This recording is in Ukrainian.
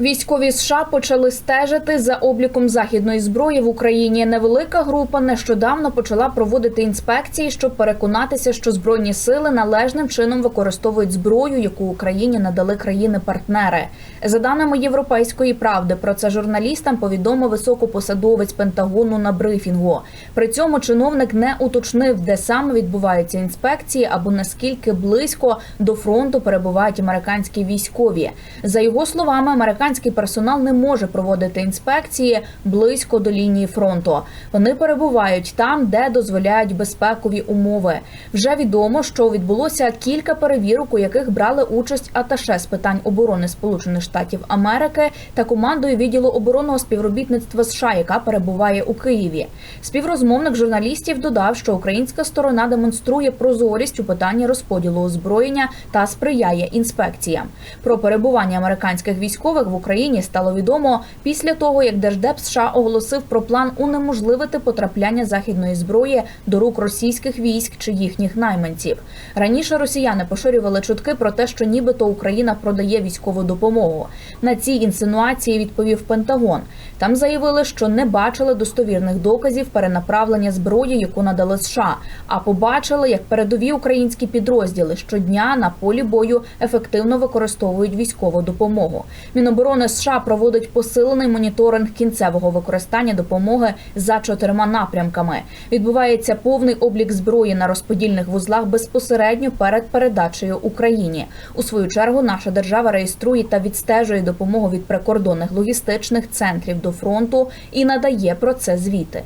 Військові США почали стежити за обліком західної зброї в Україні. Невелика група нещодавно почала проводити інспекції, щоб переконатися, що збройні сили належним чином використовують зброю, яку Україні надали країни-партнери. За даними Європейської правди, про це журналістам повідомив високопосадовець Пентагону на брифінгу. При цьому чиновник не уточнив, де саме відбуваються інспекції або наскільки близько до фронту перебувають американські військові. За його словами, американський персонал не може проводити інспекції близько до лінії фронту. Вони перебувають там, де дозволяють безпекові умови. Вже відомо, що відбулося кілька перевірок, у яких брали участь аташе з питань оборони Сполучених Штатів Америки та командою відділу оборонного співробітництва США, яка перебуває у Києві. Співрозмовник журналістів додав, що українська сторона демонструє прозорість у питанні розподілу озброєння та сприяє інспекціям. Про перебування американських військових в Україні стало відомо після того, як Держдеп США оголосив про план унеможливити потрапляння західної зброї до рук російських військ чи їхніх найманців. Раніше росіяни поширювали чутки про те, що нібито Україна продає військову допомогу. На ці інсинуації відповів Пентагон. Там заявили, що не бачили достовірних доказів перенаправлення зброї, яку надали США, а побачили, як передові українські підрозділи щодня на полі бою ефективно використовують військову допомогу. Міноборони США проводить посилений моніторинг кінцевого використання допомоги за чотирма напрямками. Відбувається повний облік зброї на розподільних вузлах безпосередньо перед передачею Україні. У свою чергу наша держава реєструє та відстежує допомогу від прикордонних логістичних центрів до фронту і надає про це звіти.